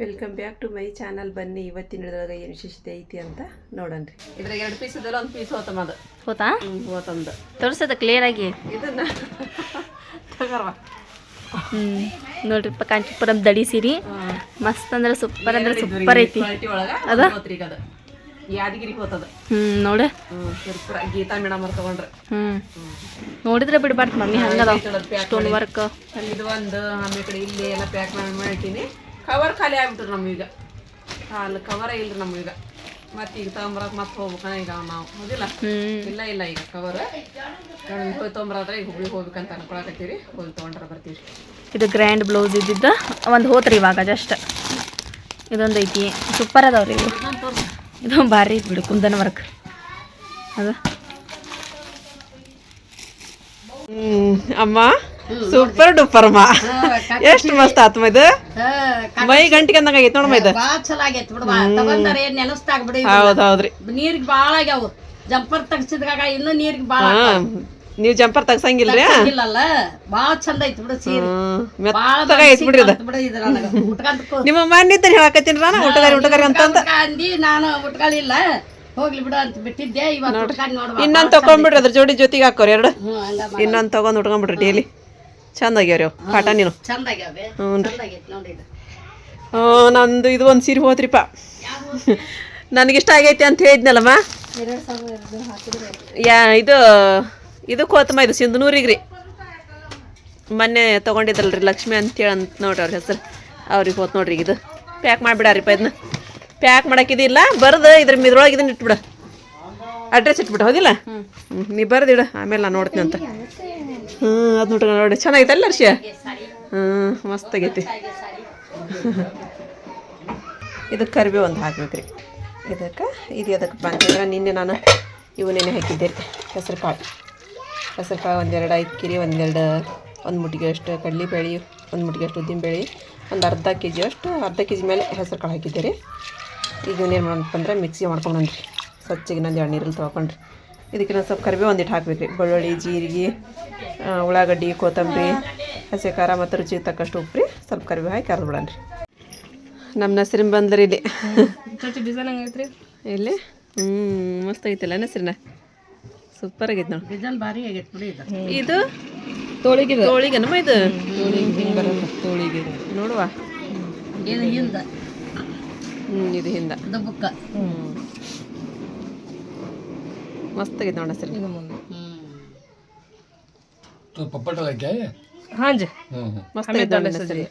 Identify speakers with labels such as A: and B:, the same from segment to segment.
A: Welcome back to my channel ಬನ್ನಿ ಇವತ್ತಿನ ಹಿಡಿದಾಗ ಏನು ವಿಶೇಷತೆ ಐತಿ ಅಂತ ನೋಡನ್ರಿ ಇದ್ರಾಗ ಎರಡು ಪೀಸ್ ಇದಲ್ಲ ಒಂದು ಪೀಸ್ ಹೋತಮದು
B: ಹೋತಾ?
A: ಹೋತಂದು.
B: ತೋರಿಸದ ಕ್ಲಿಯರ್ ಆಗಿ?
A: ಇದನ್ನ ತಗರ್ವ.
B: ಹ್ಞೂ ನೋಡ್ರಿಪ್ಪ ಕಾಂಚಿಪುರಂ ದಡಿ ಸೀರಿ. ಮಸ್ತ್ ಅಂದ್ರೆ ಸೂಪರ್ ಅಂದ್ರೆ ಸೂಪರ್ ಐತಿ. ಅದ?
A: ಹೋತ್ರಿ ಈಗ ಅದು. ಯಾದಗಿರಿ ಹೋತದ.
B: ಹ್ಮ್ ನೋಡ.
A: ಗೀತಾ ಮೇಡಮ್ ಅವ್ರು ತಗೊಂಡ್ರೆ.
B: ಹ್ಞೂ ನೋಡಿದ್ರೆ ಬಿಡ್ಬಾರ್ದು ಮಮ್ಮಿ ಹಂಗದ ಸ್ಟೋನ್ ವರ್ಕ್
A: ಇದು ಒಂದು ಆಮೇಲೆ ಕಡೆ ಇಲ್ಲಿ ಎಲ್ಲ ಪ್ಯಾಕ್ ಮಾಡಿ ಮಾಡಿಟ್ಟಿನಿ ಕವರ್ ಖಾಲಿ ಆಗ್ಬಿಟ್ರು ನಮಗೀಗ. ಅಲ್ಲಿ ಕವರೇ ಇಲ್ರಿ ನಮಗೀಗ. ಮತ್ತೆ ಈಗ ತಗೊಂಬರಕ್ ಮತ್ತೆ ಹೋಗ್ಬೇಕನ ಈಗ ನಾವು. ಹೌದಿಲ್ಲ?
B: ಹ್ಞೂ
A: ಇಲ್ಲ ಇಲ್ಲ ಈಗ ಕವರ್ ಹೋಗಿ ತೊಗೊಂಬರಾದ್ರೆ ಈಗ ಹುಬ್ಳಿಗೆ ಹೋಗ್ಬೇಕಂತ ಅನ್ಕೊಳಕತ್ತೀರಿ. ಹೋಗಿ ತೊಗೊಂಡ್ರೆ ಬರ್ತೀವಿ.
B: ಇದು ಗ್ರ್ಯಾಂಡ್ ಬ್ಲೌಸ್ ಇದ್ದಿದ್ದ. ಒಂದು ಹೋತ್ರಿ ಇವಾಗ ಜಸ್ಟ್ ಇದೊಂದು ಐತಿ. ಸೂಪರ್ ಅದಾವ್ರಿ ಇವು. ಇದು ಭಾರಿ ಐತಿ ಬಿಡು ಕುಂದನ ವರ್ಕ್ ಅದು.
A: ಅಮ್ಮ? ಸೂಪರ್ ಡೂಪರ್ ಮಾ. ಎಷ್ಟು ಮಸ್ತ್ ಆತ್ಮ ಇದು? ಮೈ ಗಂಟಿಗೆ ಅಂದಂಗ ಆಗೈತೆ ನೋಡಮ್ಮ ಇದು.
C: ಬಾಳ ಚಲೋ ಆಗೈತಿ ಬಿಡ್ವಾ ತಗೊಂಡಾರ ಏನ್ ನೆನಸ್ತಾಗ ಬಿಡಿ
A: ಹೌದ್ ಹೌದ್ರಿ
C: ನೀರಿಗೆ ಬಾಳ ಆಗ್ಯಾವ. ಜಂಪರ್ ತಗ್ಸಿದಾಗ ಇನ್ನೂ ನೀರಿಗೆ ಬಾಳ
A: ನೀವು ಜಂಪರ್ ತಗ್ಸಂಗಿಲ್ರಿ?
C: ಇಲ್ಲಲ್ಲ ಬಾಳ ಚಂದ ಐತಿ ಬಿಡು ಸೀರೆ. ಬಾಳ
A: ಐತ್ ಬಿಡ್ರಿ ಇದು. ನಿಮ್ಮ ಮನ್ನಿದ್ದ ಹೇಳಕತ್ತೀನಿ ನಾನು ಊಟಗಾರಿ ಊಟಗಾರಿ ಅಂತ ಅಂದ
C: ನಾನು ಉಟ್ಕೊಳ್ಳಿಲ್ಲ ಹೋಗ್ಲಿ ಬಿಡು ಅಂತ ಬಿಟ್ಟಿದ್ದೆ. ಇವತ್ತು
A: ಇನ್ನೊಂದು ತಗೊಂಡ್ಬಿಡ್ರಿ ಅದ್ರ ಜೋಡಿ ಜೊತೆಗೆ ಹಾಕೋರಿ ಎರಡು. ಇನ್ನೊಂದ್ ತಗೊಂಡ್ ಉಟ್ಕೊಂಡ್ಬಿಡ್ರಿ ಡೈಲಿ ಚಂದ ಆಗ್ಯಾವ್ರಿ ಅವು ಕಾಟ ನೀನು
C: ಚಂದ
A: ಹ್ಞೂ
C: ಇದು.
A: ನಂದು ಇದು ಒಂದು ಸೀರೆ ಹೋತ್ರಿಪ್ಪ. ನನಗಿಷ್ಟ ಆಗೈತಿ ಅಂತ ಹೇಳಿದ್ನಲ್ಲಮ್ಮ ಯಾ ಇದು ಇದಕ್ಕೆ ಹೋತಮ್ಮ ಇದು ಸಿಂಧನೂರಿಗೆ ರೀ ಮೊನ್ನೆ ತೊಗೊಂಡಿದ್ದಲ್ರಿ ಲಕ್ಷ್ಮಿ ಅಂತೇಳಿ ಅಂತ ನೋಡ್ರಿ ಅವ್ರ ಹೆಸರು. ಅವ್ರಿಗೆ ಹೋತ್ ನೋಡ್ರಿ ಇದು. ಪ್ಯಾಕ್ ಮಾಡಿಬಿಡಾರಿಪ್ಪ ಇದನ್ನ. ಪ್ಯಾಕ್ ಮಾಡಕ್ಕಿದಿಲ್ಲ ಬರ್ದು ಇದ್ರ ಮಿದ್ರೊಳಗೆ ಇದನ್ನ ಇಟ್ಬಿಡ. ಅಡ್ರೆಸ್ ಇಟ್ಬಿಟ್ಟು ಹೌದಿಲ್ಲ? ಹ್ಞೂ ನೀ ಬರ್ದಿಡ ಆಮೇಲೆ ನಾನು ನೋಡ್ತೀನಿ ಅಂತ. ಹ್ಞೂ ಅದು ನೋಡ್ರಿ ನೋಡಿ ಚೆನ್ನಾಗೈತಲ್ಲ ಅರ್ಷಿಯ ಹ್ಞೂ ಮಸ್ತ್ ಆಗೈತಿ ಇದಕ್ಕೆ ಕರಿಬೇವು ಒಂದು ಹಾಕ್ಬೇಕ್ರಿ. ಇದಕ್ಕೆ ಇದು ಅದಕ್ಕೆ ಬಂತಂದ್ರೆ ನಿನ್ನೆ ನಾನು ಇವು ನೆನೆ ಹಾಕಿದ್ದೆ ರೀ ಹೆಸರು ಕಾಳು ಹೆಸರು ಕಾಳು ಒಂದೆರಡು ಐಕಿರಿ ಒಂದೆರಡು ಒಂದು ಮುಟ್ಟಿಗೆ ಅಷ್ಟು ಕಡಲೆಬೇಳೆ ಒಂದು ಮುಟ್ಟಿಗೆ ಅಷ್ಟು ಉದ್ದಿನಬೇಳೆ ಒಂದು ಅರ್ಧ ಕೆ ಜಿ ಅಷ್ಟು ಅರ್ಧ ಕೆ ಜಿ ಮೇಲೆ ಹೆಸರು ಕಾಳು ಹಾಕಿದ್ದೆ ರೀ. ಈಗ ಇವನ್ನೇನು ಮಾಡಪ್ಪ ಅಂದ್ರೆ ಮಿಕ್ಸಿ ಮಾಡ್ಕೊಂಡ್ರಿ ಸ್ವಚ್ಛಗೆ ನಂದು ಎರಡು ನೀರಲ್ಲಿ ತೊಗೊಂಡ್ರಿ ಇದಕ್ಕೆ ನಾನು ಸ್ವಲ್ಪ ಕರಿಬೇವು ಒಂದಿಟ್ಟು ಹಾಕಬೇಕು ರೀ ಬೆಳ್ಳುಳ್ಳಿ ಜೀರಿಗೆ ಉಳ್ಳಾಗಡ್ಡಿ ಕೊತ್ತಂಬರಿ ಹಸಿ ಖಾರ ಮತ್ತು ರುಚಿಗೆ ತಕ್ಕಷ್ಟು ಉಪ್ಪು ರೀ ಸ್ವಲ್ಪ ಕರಿಬೇವು ಹಾಕಿ ಕರ್ದು ಬಿಡೋಣ ನಮ್ಮ ನಸರಿನ ಬಂದ್ರಿ ಇಲ್ಲಿ. ಇಲ್ಲಿ? ಹ್ಞೂ ಮಸ್ತ್ ಐತಲ್ಲ ನಸರಿನ? ಸೂಪರ್ ಆಗೈತೆ ನೋಡಿ.
C: ಇದು.
A: ತೋಳಿಗೆ ತೋಳಿಗೆನಮ್ಮ ಇದು? ತೋಳಿಗೆ. ನೋಡುವ.
C: ಇದು ಹಿಂದ.
A: ಹ್ಞೂ ಇದು ಹಿಂದ. ಹ್ಞೂ ಮಸ್ತಾಗಿದೆ ನೋಡಿ
D: ಸರ್ ಪಪ್ಪಟ ಹಾಕಿ?
B: ಹಾಂ ಜಿ.
A: ಮಸ್ತಾಗಿದೆ ನೋಡಿ ಸರಿ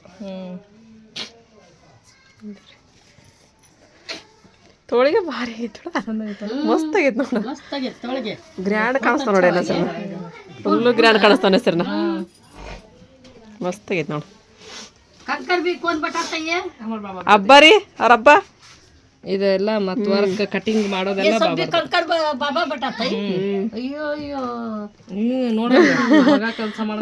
A: ತೋಳಿಗೆ ಭಾರಿ ಐತಳ ಮಸ್ತ್ ಆಗೈತೆ ನೋಡಿ. ಗ್ರ್ಯಾಂಡ್ ಕಾಣಿಸ್ತಾವ ನೋಡಿ ಅಣ್ಣ ಸರ್ ಫುಲ್ ಗ್ರ್ಯಾಂಡ್ ಕಾಣಿಸ್ತಾನೆ ಸರ್ ಮಸ್ತ್ ಆಗೈತೆ ನೋಡಿ. ಹಬ್ಬ ರೀ ಅವ್ರ ಹಬ್ಬ
B: ಇದೆಲ್ಲ ಮತ್ ವರ್ಕ್ ಕಟಿಂಗ್ ಮಾಡೋದೆಲ್ಲ
C: ಬಾಬಾ ಬಟಾಟ ಅಯ್ಯೋ ಅಯ್ಯೋ.
B: ನೋಡ ಕೆಲಸ ಮಾಡ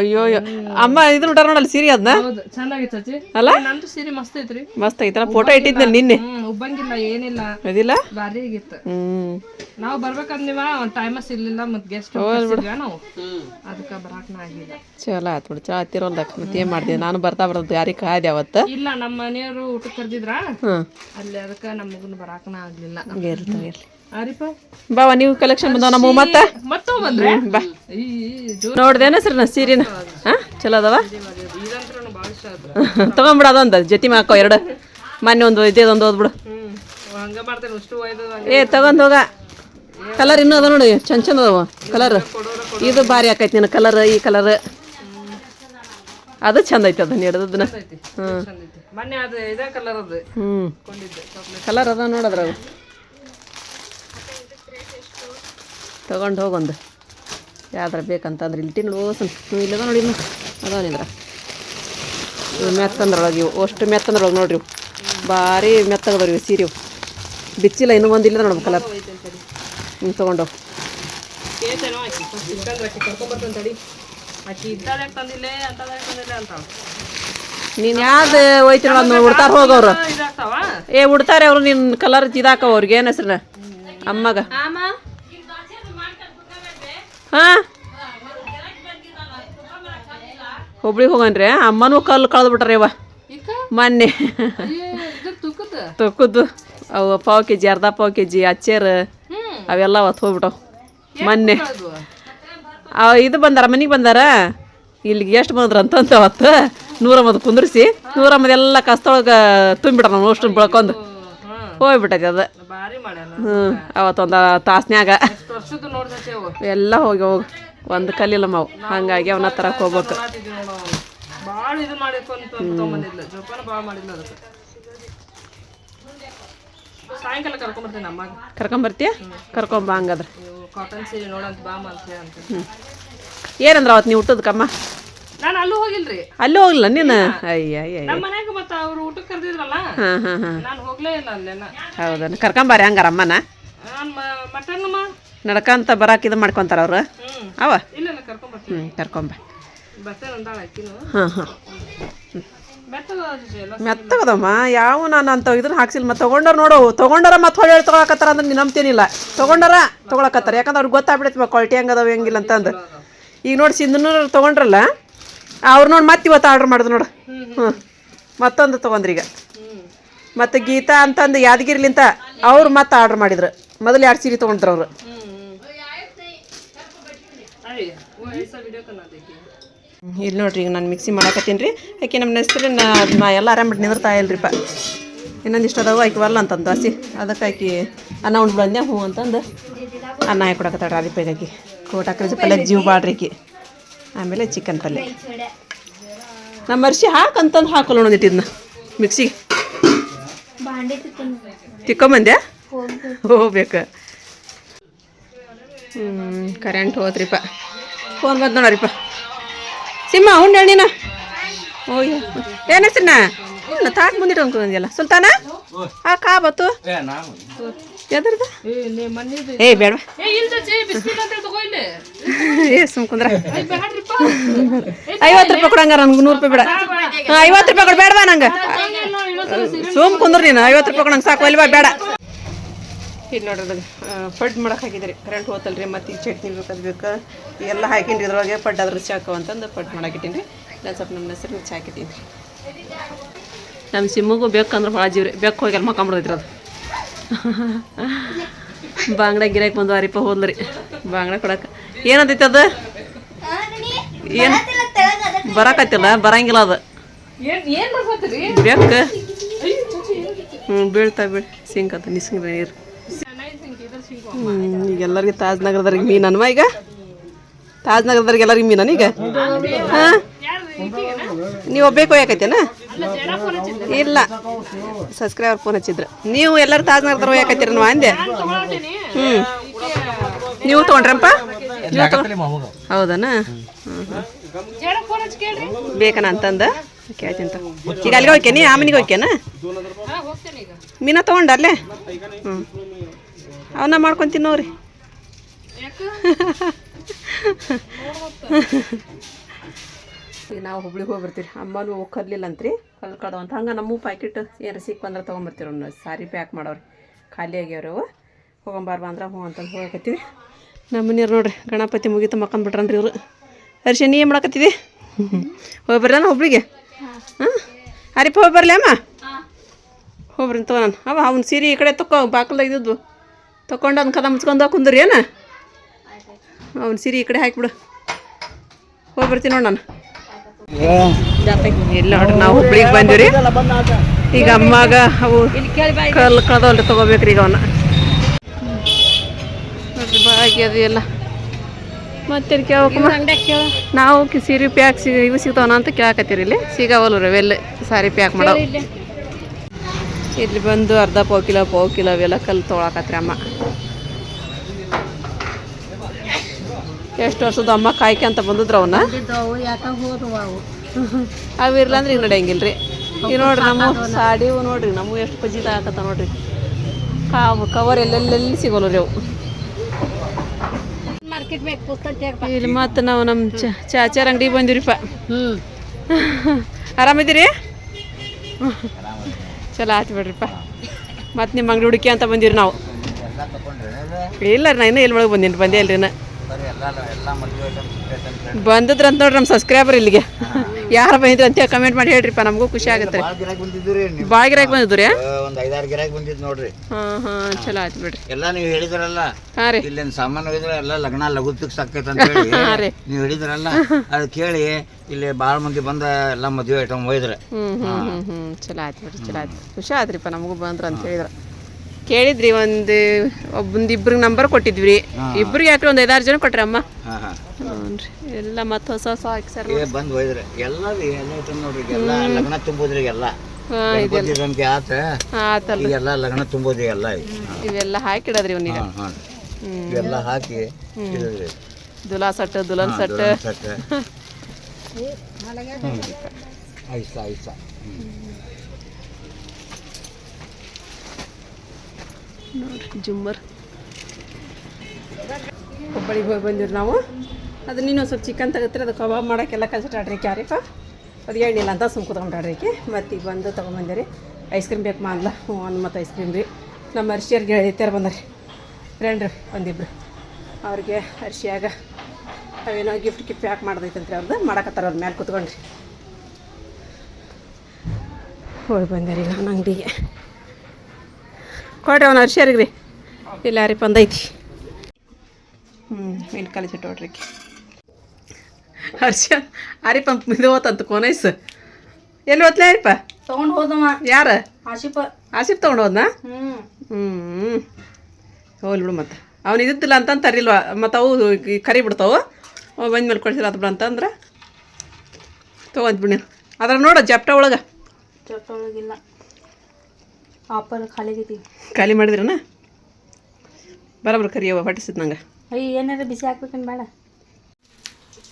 A: ಅಯ್ಯೋ ಅಯ್ಯೋ. ಅಮ್ಮ ಇದು ನೋಡ್ಯಾರ ನೋಡಲ್ಲ ಸೀರೆ ಅದನ್ನ
B: ಹೌದು ಚೆನ್ನಾಗಿತ್ತು ಚಚಿ
A: ಅಲ್ಲ?
B: ನಂದು ಸೀರೆ ಮಸ್ತ್ ಐತ್ರಿ.
A: ಮಸ್ತ್ ಐತಲ್ಲ ಫೋಟೋ ಇಟ್ಟಿದ್ದೆ ನಿನ್ನೆ.
B: ಉಬ್ಬಂಗಿಲ್ಲ ಏನಿಲ್ಲ.
A: ಅದಿಲ್ಲ
B: ಭಾರಿ ಆಗಿತ್ತು.
A: ನಾವು
B: ನಾವು ನೀವ ಒಂದ್ ಟೈಮ್ ಇರ್ಲಿಲ್ಲ ಮತ್ ಗೆಸ್ಟ್ ನಾವು. ಅದಕ್ಕ ಬರಾಕ್ನ ಆಗಿಲ್ಲ.
A: ಚಲೋ ಆಯ್ತು ಬಿಡು ಚಲೋ ಹತ್ತಿರಲ್ದ ಮತ್ತೆ ಏನ್ ಮಾಡ್ದೆ? ನಾನು ಬರ್ತಾ ಬರ್ತಾ ಯಾರಿಗೆ ಕಾಯ್ದೆ ಅವತ್ತ?
B: ಇಲ್ಲ ನಮ್ಮ ಮನೆಯವರು ಊಟ ಕರ್ದಿದ್ರ?
A: ಹ್ಮ್
B: ಅಲ್ಲಿ ಅದಕ್ಕ ನಮಗೂನು ಬರಾಕನ ಆಗ್ಲಿಲ್ಲ.
A: ಇರ್ಲಿ ಇರ್ಲಿ.
B: ಅರಿಪ
A: ಬಾವ ನೀವು ಕಲೆಕ್ಷನ್ ಬಂದವ ನಮ್ಮ ಮತ್ತೆ
B: ಮತ್ತೂ ಬಂದ್ರೆ
A: ಬಾ. ನೋಡ್ದೇನ ಸರ್ ನಾ ಸೀರೆನ? ಹಾಂ ಚಲೋ ಅದಾವ? ತಗೊಂಬಿಡ ಅದೊಂದು ಜೊತೆ ಹಾಕೋ ಎರಡು. ಮೊನ್ನೆ ಒಂದು ಇದೊಂದು ಓದ್ಬಿಡು ಏ ತಗೊಂಡ್ ಹೋಗ. ಕಲರ್ ಇನ್ನೂ ಅದ ನೋಡಿ ಚಂದ ಚಂದ ಅದಾವ. ಕಲರ್ ಇದು ಭಾರಿ ಆಕೈತಿ ನಿನ್ನ ಕಲರ್ ಈ ಕಲರ್ ಅದು ಚಂದ ಐತಿ ಅದನ್ನ ಹಿಡ್ದದನ್ನ ಹ್ಞೂ
B: ಮೊನ್ನೆ ಅದು ಇದೇ ಕಲರ್ ಅದು.
A: ಹ್ಞೂ
B: ಕೊಂಡಿದ್ದೆ
A: ಕಲರ್ ಅದ ನೋಡದ್ರಾಗ ತಗೊಂಡು ಹೋಗೊಂದು ಯಾವ್ದಾರ ಬೇಕಂತಂದ್ರೆ ಇಲ್ಲಿ ತಿಂಗಳು ಓಸನ್ ಇಲ್ಲದ ನೋಡಿ ಇನ್ನು. ಅದಾವನಿದ್ರ ಇವು ಮೆತ್ತಂದ್ರೊಳಗೆ ಇವು ಅಷ್ಟು ಮೆತ್ತಂದ್ರೊಳಗೆ ನೋಡ್ರಿ ಭಾರಿ ಮೆತ್ತಗದವ್ರಿ ಇವು ಸೀರೆ ಬಿಚ್ಚಿಲ್ಲ ಇನ್ನೂ ಒಂದು ಇಲ್ಲದ ನೋಡ್ಬೇಕು ಕಲರ್. ಹ್ಞೂ
B: ತೊಗೊಂಡು ಆಕಿ. ಇದ್ದಾಳೆ ತಂದಿಲ್ಲ ಅಂತಾಳ.
A: ನೀನು ಯಾವ್ದು ಒಯ್ತೀನಿ ಅದನ್ನ ಉಡ್ತಾರ ಹೋಗವ್ರು
B: ಇದಾಗ್ತಾವ
A: ಏ ಉಡ್ತಾರೆ ಅವ್ರು ನಿನ್ನ ಕಲರ್ ಇದಾಕವ ಅವ್ರಿಗೆ ಏನು ಹೆಸ್ರನ್ನ ಅಮ್ಮಗ. ಹಾಂ? ಹುಬ್ಳಿಗೆ ಹೋಗನ್ರಿ ಅಮ್ಮನೂ ಕಲ್ಲು ಕಳೆದು ಬಿಟ್ರಿ ಇವ. ಮೊನ್ನೆ. ತೊಕ್ಕದ್ದು ಅವು ಪಾವ್ ಕೆ ಜಿ ಅರ್ಧ ಪಾವ್ ಕೆ ಜಿ ಅಚ್ಚೇರು ಅವೆಲ್ಲ ಅವತ್ತು ಹೋಗ್ಬಿಟ್ಟವು. ಮೊನ್ನೆ. ಅವ ಇದು ಬಂದಾರ ಮನೆಗೆ ಬಂದಾರ? ಇಲ್ಲಿಗೆ ಎಷ್ಟು ಬಂದ್ರ ಅಂತಂತ ಅವತ್ತು ನೂರಮ್ಮದು ಕುಂದ್ರಿಸಿ ನೂರಮ್ಮದ ಎಲ್ಲ ಕಸ್ತೊಳಗೆ ತುಂಬಿಟ್ರ ನಾವು ಅಷ್ಟು ಬೆಳ್ಕೊಂಡು. ಹೋಗ್ಬಿಟ್ಟೈತಿ ಅದು. ಹ್ಞೂ ಅವತ್ತೊಂದು ತಾಸ್ನ್ಯಾಗ.
C: ಅವು?
A: ಎಲ್ಲ ಹೋಗಿ ಹೋಗಿ. ಒಂದು ಕಲ್ಲಿಲ್ಲ ಮಾವು. ಹಂಗಾಗಿ ಅವನ ತರಕ್ಕೆ ಹೋಗ್ಬೇಕು.
C: ಸಾಯಂಕಾಲ ಕರ್ಕೊಂಬರ್ತೇನೆ
A: ಕರ್ಕೊಂಬರ್ತೀಯ ಕರ್ಕೊಂಬ ಹಂಗಾದ್ರೆ.
C: ಏನಂದ್ರೆ ಕಾಟನ್ ಸೀರೆ ನೋಡಂತ ಬಾಮ ಅಂತ ಹೇಳಿ ಅಂತ.
A: ಏನಂದ್ರ ಅವತ್ತು ನೀವು ಊಟದಕ್ಕಮ್ಮ
C: ನಾನು ಅಲ್ಲೂ ಹೋಗಿಲ್ರಿ.
A: ಅಲ್ಲಿ ಹೋಗಿಲ್ಲ ನೀನು? ಅಯ್ಯ ಅಯ್ಯ
C: ನಮ್ಮ ಮನ್ಯಾಗ ಮತ್ತ ಅವ್ರು ಊಟಕ್ಕೆ ಕರೆದಿದ್ರಲ್ಲ
A: ಹಾಂ ಹಾಂ ಹಾಂ
C: ನಾನು ಹೋಗ್ಲೇ ಇಲ್ಲ. ಅಲ್ಲೇನ
A: ಹೌದನ ಕರ್ಕೊಂಬಾರಿ ಹಂಗಾರ ಅಮ್ಮನ
C: ನಾನು ಮಟನ್ ಅಮ್ಮ
A: ನಡ್ಕಂತ ಬರಾಕ ಇದು ಮಾಡ್ಕೊಂತಾರ ಅವ್ರು ಅವ
C: ಇಲ್ಲ ಇಲ್ಲ ಕರ್ಕೊಂಬರ್ತೀನಿ
A: ಹ್ಞೂ ಕರ್ಕೊಂಬ
C: ಬರ್ತೇನೆ ಅಂದಾಳ ಆಕಿನು
A: ಹಾಂ ಹಾಂ ಮೆತ್ತಗದಮ್ಮ ಯಾವ ನಾನು ಅಂತ ಇದನ್ನ ಹಾಕ್ಸಿಲ್ಲ ಮತ್ತೆ ತೊಗೊಂಡಾರ ನೋಡು ತೊಗೊಂಡಾರ ಮತ್ತೆ ಹೊಳೆ ಹೇಳಿ ತೊಗೊಳಕತ್ತಾರ ಅಂದ್ರೆ ನೀನು ನಂಬ್ತೇನಿಲ್ಲ ತೊಗೊಂಡಾರ ತೊಗೊಳಕತ್ತಾರ ಯಾಕಂದ್ರೆ ಅವ್ರಿಗೆ ಗೊತ್ತಾಗ್ಬಿಡೈತಿ ಕ್ವಾಲಿಟಿ ಹೆಂಗದಾವ ಹೆಂಗಿಲ್ಲ ಅಂತಂದು ಈಗ ನೋಡಿ ಸಿಂಧನೂರು ತೊಗೊಂಡ್ರಲ್ಲ ಅವ್ರು ನೋಡಿ ಮತ್ತೆ ಇವತ್ತು ಆರ್ಡ್ರ್ ಮಾಡಿದ್ರು ನೋಡು. ಹ್ಞೂ ಮತ್ತೊಂದು ತೊಗೊಂಡ್ರಿ ಈಗ. ಮತ್ತು ಗೀತಾ ಅಂತಂದು ಯಾದಗಿರಿಲಿಂತ ಅವ್ರು ಮತ್ತೆ ಆರ್ಡ್ರ್ ಮಾಡಿದ್ರು. ಮೊದಲು ಎರಡು ಸೀರೆ ತೊಗೊಂಡ್ರು ಅವರು? ಇಲ್ಲಿ ನೋಡ್ರಿ ಈಗ ನಾನು ಮಿಕ್ಸಿ ಮಾಡಾಕತ್ತೀನಿ ರೀ. ಆಕೆ ನಮ್ಮ ಹೆಸ್ರು ನಾ ಎಲ್ಲ ಆರಾಮ್ ಬಿಟ್ಟು ನಿಂದ್ರತಾ ಇಲ್ರಿಪ್ಪ. ಇನ್ನೊಂದಿಷ್ಟು ಅದಾವ ಆಕೆ ಬರಲ್ಲ ಅಂತಂದು ಹಸಿ ಅದಕ್ಕೆ ಆಕೆ ಅನ್ನ ಉಂಡು ಬಂದೆ ಹ್ಞೂ ಅಂತಂದು ಅನ್ನ ಹಾಕಿ ಕೊಡಕತ್ತಾಳ ರಾಧಿಪೈಗೆ ಆಕಿ. ಕೋಟ್ ಹಾಕಿದ್ರೆ ಪಲ್ಯ ಜೀವ ಬಾಡ್ರಿ ಆಕಿ. ಆಮೇಲೆ ಚಿಕನ್ ಪಲ್ಯ ನಮ್ಮ ಅರ್ಶಿ ಹಾಕಂತಂದು ಹಾಕಲ್ಲ ನೋಡಿ ಇದನ್ನ ಮಿಕ್ಸಿಗೆ. ತಿಕ್ಕೊಂಬಂದ್ಯಾ? ಹೋಗ್ಬೇಕು. ಹ್ಞೂ ಕರೆಂಟ್ ಹೋದ್ರಿಪ್ಪ. ಫೋನ್ ಬಂದು ನೋಡ್ರಿಪ್ಪ ಸಿಂಹ, ಉಂಡು ಹೇಳಿನ ಓಯ್, ಏನು ಹೆಸರನ್ನ ಇಲ್ಲ ತಾಟ್ ಮುಂದಿಟ್ಟು ಅನ್ಕೊಂಡಿದ್ಯಲ್ಲ ಸುಲ್ತಾನ? ಆ, ಕಾ, ಬತ್ತು. ಎದ್ರದ್ದು
C: ಏ ನೀ ಮನ್ನಿದು
A: ಏ ಬೇಡ
C: ಏ ಇಲ್ಲ ಚೇ ಬಿಸ್ಕಿಟ್ ಅಂತ ತಗೋ ಇಲ್ಲಿ
A: ಏ ಸುಮ್ ಕುಂದ್ರ. ಐವತ್ತು ರೂಪಾಯಿ ಕೊಡಂಗ ನನ್ಗೆ ನೂರು ರೂಪಾಯಿ ಬೇಡ. ಹಾಂ ಐವತ್ತು ರೂಪಾಯಿ ಕೊಡು ಬೇಡವಾ ನಂಗೆ? ಸುಮ್ ಕುಂದ್ರ ನೀನು ಐವತ್ತು ರೂಪಾಯಿ ಕೊಡಂಗೆ ಸಾಕು ಅಲ್ವಾ ಬೇಡ. ಇಲ್ಲಿ ನೋಡ್ರಿ ಫಡ್ ಪಡ್ ಮಾಡಕ್ಕೆ ಹಾಕಿದ್ರಿ ಕರೆಂಟ್ ಹೋತಲ್ರಿ ಮತ್ತು ಈ ಚಟ್ನಿ ಬೇಕಾದ್ ಬೇಕು ಎಲ್ಲ ಹಾಕಿನ್ರಿ ಇದ್ರೊಳಗೆ ಪಡ್ ಅದ್ರ ಚಾಕು ಅಂತಂದು ಪಡ್ ಮಾಡಾಕಿಟ್ಟೀನಿ ರೀ ನಾನು ಸ್ವಲ್ಪ ನಮ್ಮ ಹೆಸರು ರೀ ನಮ್ಮ ಸಿಮ್ಮಿಗೂ ಬೇಕಂದ್ರೆ ಭಾಳ ಜೀವ್ರಿ. ಬೇಕು ಹೋಗಿ ಅಲ್ಲಿ ಮಕ್ಕೊಂಬಿಡ್ತೈತ್ರಿ ಅದು. ಬಾಂಗ್ಡ ಗಿರಾಕ್ ಬಂದು ಅರಿಪ ಹೋದ್ರಿ ಬಾಂಗ್ಡ ಕೊಡಕ್ಕೆ ಏನಂತೈತೆ ಅದು? ಏನು? ಬರಕತ್ತಿಲ್ಲ ಬರಂಗಿಲ್ಲ ಅದು.
C: ಏನ್ ಏನ್ ಮಾಡ್ಕೊತೀರಿ
A: ಬೇಕು ಹ್ಞೂ ಬೀಳ್ತಾ ಬೀಳ್. ಸಿಂಕ್ ಅದ ನಿಸ್ಕಿಂದ ನೀರು ಹ್ಞೂ ಈಗ ಎಲ್ಲರಿಗೆ ತಾಜ್ ನಗರದವ್ರಿಗೆ ಮೀನನ್ವ ಈಗ? ತಾಜ್ ನಗರದವ್ರಿಗೆ ಎಲ್ಲರಿಗೆ ಮೀನನ ಈಗ ಹಾಂ? ನೀವು ಒಬ್ಬೇಕು ಯಾಕೈತೇನ ಇಲ್ಲ ಸಬ್ಸ್ಕ್ರೈಬರ್ ಫೋನ್ ಹಚ್ಚಿದ್ರು. ನೀವು ಎಲ್ಲರೂ ತಾಜ್ ನಗರ ಯಾಕೈತಿರ ನಾವು? ಅಂದೆ. ಹ್ಞೂ ನೀವು ತೊಗೊಂಡ್ರಪ್ಪ? ನೀವು ತಗೊಂಡು ಹೌದನ ಹ್ಞೂ ಹ್ಞೂ
C: ಜಡ ಫೋನ್ ಹಚ್ಚಿ ಕೇಳ್ರಿ.
A: ಬೇಕನ ಅಂತಂದ? ಕೇಳ್ತೀನಿ ತಗೋ. ಈಗ ಅಲ್ಲಿಗೆ ಹೋಗ್ಯಾನಿ ಆಮನಿಗೆ ಮನೆಗೆ ಹೋಗ್ಯಾನ?
C: ಹಾ ಹೋಗ್ತೇನೆ ಈಗ.
A: ಮೀನ ತೊಗೊಂಡ ಅಲ್ಲೇ? ಹ್ಞೂ ಅವನ್ನ ಮಾಡ್ಕೊತೀನಿ
C: ನೋಡ್ರಿ
A: ಈಗ ನಾವು ಹುಬ್ಳಿಗೆ ಹೋಗಿ ಬರ್ತೀವಿ ಅಮ್ಮನೂ ಕರ್ಲಿಲ್ಲ ಅಂತ್ರಿ ಕಲ್ ಕಳ್ದವ ಅಂತ. ಹಂಗೆ ನಮ್ಮ ಪ್ಯಾಕೆಟ್ ಏನಾರ ಸಿಕ್ ಬಂದ್ರೆ ತೊಗೊಂಬರ್ತೀವಿ ಅವ್ನು. ಸಾರಿ ಪ್ಯಾಕ್ ಮಾಡೋರು ಖಾಲಿ ಆಗ್ಯಾವ್ರಿ ಅವು ಹೋಗೊಂಬಾರ ಅಂದ್ರೆ ಹ್ಞೂ ಅಂತಂದು ಹೋಗಕತ್ತೀವಿ ನಮ್ಮ ಮನೆಯವ್ರು ನೋಡ್ರಿ, ಗಣಪತಿ ಮುಗೀತು ಮಕ್ಕಂದ್ಬಿಟ್ರನ್ರಿ ಇವರು. ಹರ್ಷ, ನೀ ಏನು ಮಾಡಕತ್ತಿದಿ ಹೋಗಿ ಬರ್ರಿ ಹುಬ್ಳಿಗೆ? ಹಾಂ? ಅರಿಪ ಹೋಗಿ ಬರಲಿ ಅಮ್ಮ? ಹೋಗ್ರಿ ತಗೋ ನಾನು. ಅವ, ಅವ್ನ ಸೀರೆ ಈ ಕಡೆ ತಕೋ, ಬಾಕಲ್ದಾಗ ಇದ್ದದ್ದು. ತೊಗೊಂಡು ಅವ್ನ ಕದ ಮುಚ್ಕೊಂಡು ಕುಂದ್ರಿ ಏನು? ಅವ್ನ ಸೀರೆ ಈ ಕಡೆ ಹಾಕಿಬಿಡು. ಹೋಗಿ ಬರ್ತೀನಿ ನೋಡಿ ನಾನು. ಇಲ್ಲ ನೋಡ್ರಿ ನಾವು ಹುಬ್ಳಿಗೆ ಬಂದಿವ್ರಿ. ಈಗ ಅಮ್ಮಾಗ ಅವು ಕಲ್ ಕಳ್ದವಲ್ರಿ ತಗೋಬೇಕ್ರಿ ಈಗ ಅವನ್ನ ನೋಡ್ರಿ ಅದು ಎಲ್ಲ. ಮತ್ತೆ ಕೇಳಕ್ಕೆ ನಾವು ಸೀರೆ ಪ್ಯಾಕ್ ಸಿ ಇವು ಸಿಗ್ತಾವನ ಅಂತ ಕೇಳಕತ್ತೀರಿ ಇಲ್ಲಿ. ಸಿಗವಲ್ಲು ರೀ ಅವೆಲ್ಲ ಸಾರಿ ಪ್ಯಾಕ್ ಮಾಡೋ ಇಲ್ಲಿ ಬಂದು ಅರ್ಧ ಪಾವು ಕಿಲೋ ಪಾವು ಕಿಲೋ ಅವೆಲ್ಲ ಕಲ್ಲು ತೊಗೊಳಕತ್ರಿ ಅಮ್ಮ. ಎಷ್ಟು ವರ್ಷದ ಅಮ್ಮ ಕಾಯ್ಕೊಂತ ಬಂದಿದ್ರು ಅವನ್ನ
C: ಯಾಕ
A: ಅಂದ್ರೆ ಈಗ ನಡೆಯಂಗಿಲ್ರಿ. ಈಗ ನೋಡ್ರಿ ನಮ್ಮ ಸಾಡಿವು ನೋಡ್ರಿ ನಮಗೂ ಎಷ್ಟು ಪಜಿತ ಹಾಕತ್ತ ನೋಡ್ರಿ. ಕಾವು ಕವರ್ ಎಲ್ಲೆಲ್ಲೆಲ್ಲಿ ಸಿಗೋಲ್ಲ ರೀ ಅವು. ಇಲ್ಲಿ ಮತ್ತೆ ನಾವು ನಮ್ಮ ಚ ಚಾಚಾರ ಅಂಗಡಿ ಬಂದಿವ್ರಿಪ್ಪ ಆರಾಮಿದ್ದೀರಿ? ಚಲೋ ಆಯ್ತು ಬಿಡ್ರಿಪ್ಪ ಮತ್ತೆ ನಿಮ್ಮ ಅಂಗಡಿ ಹುಡುಕಿ ಅಂತ ಬಂದಿರಿ ನಾವು. ಇಲ್ಲ ರೀ ನಾ ಇನ್ನೂ ಎಲ್ಲಿ ಒಳಗೆ ಬಂದೀನಿ ಬಂದೇ ಇಲ್ರಿ ನಾ. ಬಂದಿದ್ರಂತ ನೋಡ್ರಿ ನಮ್ಮ ಸಬ್ಸ್ಕ್ರೈಬರ್ ಇಲ್ಲಿಗೆ. ಯಾರು ಬಂದಿದ್ರು ಅಂತ ಕಮೆಂಟ್ ಮಾಡಿ ಹೇಳ್ರಿಪ್ಪ ನಮಗೂ ಖುಷಿ ಆಗುತ್ತೆ
D: ಭಾಳ ಗಿರಾಕ್ ಬಂದಿದ್ರಿ ಒಂದು ಐದಾರು ಗಿರಾಕ್ ಬಂದಿದ್ದು ನೋಡ್ರಿ.
A: ಹಾಂ ಹಾಂ ಚಲೋ ಆಯ್ತು ಬಿಡ್ರಿ.
D: ಎಲ್ಲ ನೀವು ಹೇಳಿದ್ರಲ್ಲ
A: ಹಾಂ ರೀ.
D: ಇಲ್ಲೇನು ಸಾಮಾನು ಎಲ್ಲ ಲಗ್ನ ಲಘು ಫಿಕ್ಸ್ ಅಂತ ಹೇಳಿ. ನೀವು ಹೇಳಿದ್ರಲ್ಲ ಅದು ಕೇಳಿ ಇಲ್ಲಿ ಭಾಳ ಮಂದಿ ಬಂದ ಎಲ್ಲ ಮದ್ವೆ ಐಟಮ್ ಒಯ್ದ್ರೆ.
A: ಹ್ಞೂ ಹ್ಞೂ ಚಲೋ ಆಯ್ತು ಬಿಡ್ರಿ ಚಲೋ ಆಯ್ತು. ಖುಷಿ ಆಯ್ತ್ರಿಪ್ಪ ನಮಗೂ ಬಂದ್ರು ಅಂತ ಹೇಳಿದ್ರು. ಕೇಳಿದ್ರಿ ಒಂದು ಒಬ್ಬಂದು ಇಬ್ರಿಗೆ ನಂಬರ್ ಕೊಟ್ಟಿದ್ವಿ ರೀ. ಇಬ್ರಿಗೆ ಯಾಕ್ರಿ ಒಂದು ಐದಾರು ಜನ ಕೊಟ್ರಿ ಅಮ್ಮ
D: ಹಾಂ ಹಾಂ.
A: ಹ್ಞೂ ರೀ ಎಲ್ಲ ಮತ್ತೆ ಹೊಸ ಹೊಸ ಸರ್
D: ಬಂದು ಒಯ್ದ್ರೆ ಎಲ್ಲ ಎಲ್ಲ ನೋಡ್ರಿ. ಎಲ್ಲ ಲಗ್ನ ತುಂಬೋದ್ರಿ ಎಲ್ಲ ಎಲ್ಲ ಲಗ್ನ ತುಂಬೋದ್ರಿ ಎಲ್ಲ
A: ಇವೆಲ್ಲ ಹಾಕಿಡದ್ರಿ ಇವನಿಗೆ.
D: ಇವೆಲ್ಲ ಹಾಕಿ
A: ದುಲಾ ಸಟ್ ದುಲನ್ ಸಟ್.
D: ಆಯ್ತಾ ಐಸ
A: ನೋಡ್ರಿ, ಜುಮ್ಮರ್. ಹುಬ್ಬಳ್ಳಿಗೆ ಹೋಗಿ ಬಂದಿರಿ ನಾವು. ಅದು ನೀನು ಸ್ವಲ್ಪ ಚಿಕನ್ ತಗತ್ರಿ, ಅದು ಕಬಾಬ್ ಮಾಡೋಕ್ಕೆಲ್ಲ ಕಲ್ಸಿಟ್ಟಾಡ್ರಿ ಕ್ಯಾರಿಪ ಅದು ಎಣ್ಣಿಲ್ಲ ಅಂತ ಸುಮ್ ಕುತ್ಕೊಂಡಾಡ್ರಿ ಮತ್ತು ಈಗ ಬಂದು ತೊಗೊಂಬಂದಿರಿ ಐಸ್ ಕ್ರೀಮ್ ಬೇಕು ಮಾಡ್ಲ ಹ್ಞೂ ಒಂದು ಮತ್ತು ಐಸ್ ಕ್ರೀಮ್ ರೀ. ನಮ್ಮ ಅರ್ಶಿಯರ್ಗೆ ಹೇಳಿತ್ತಾರ ಬಂದರಿ ಫ್ರೆಂಡ್ರಿ ಒಂದಿಬ್ರು. ಅವ್ರಿಗೆ ಅರ್ಶಿಯಾಗ ಅವೇನೋ ಗಿಫ್ಟ್ ಗಿಫ್ಟ್ ಪ್ಯಾಕ್ ಮಾಡ್ದೈತಂತ್ರಿ ಅವ್ರದ್ದು ಮಾಡಕತ್ತಾರ ಅವ್ರ ಮೇಲೆ ಕುತ್ಕೊಂಡ್ರಿ. ಹೋಗಿ ಬಂದಿರಿ ನಾನು ಅಂಗಡಿಗೆ. ಕೊಡ್ರಿ ಅವನು ಅರ್ಶಿಯರಿಗೆ ರೀ. ಇಲ್ಲ ರೀ ಬಂದೈತಿ. ಹ್ಞೂ ಇಲ್ಲಿ ಕಲಿಸಿಟ್ಟು ನೋಡ್ರಿ ಹರ್ಷ ಪಂಪ್ ಇದು ಹೋತಂತ ಕೋನೈಸ್ ಎಲ್ಲಿ ಹೋತ್ಲೆ ಅರಿಪ?
B: ತಗೊಂಡ್ ಹೋದಮ್ಮ
A: ಯಾರು?
B: ಆಶಿಪ.
A: ಆಶಿಪ್ ತೊಗೊಂಡು ಹೋದ್ನಾ?
B: ಹ್ಮ್.
A: ಹ್ಞೂ ಹೋಗ್ಲಿ ಬಿಡು ಮತ್ತೆ. ಅವ್ನು ಇದ್ದಿಲ್ಲ ಅಂತ ತರಿಲ್ವ ಮತ್ತು ಅವು ಕರಿ ಬಿಡ್ತಾವು. ಅವು ಬಂದ ಮೇಲೆ ಕೊಡ್ಸಿಲ್ಲ ಅದು ಬಿಡು ಅಂತಂದ್ರೆ? ತೊಗೊಂತ ಬಿಡಿ ಅದ್ರ ನೋಡ ಜಪ್ಟ ಒಳಗೆ.
B: ಚೊಟ್ಟೊಳಗಿಲ್ಲ ಆಪಲ್ ಖಾಲಿ ಆಗೈತಿ
A: ಖಾಲಿ ಮಾಡಿದ್ರನ ಬರಬ್ರ ಕರಿಯವ ಹೊಟ್ಟಿಸಿದ್ ನಂಗೆ.
B: ಅಯ್ಯ ಏನಾರ ಬಿಸಿ ಹಾಕ್ಬೇಕನ್ ಬೇಡ.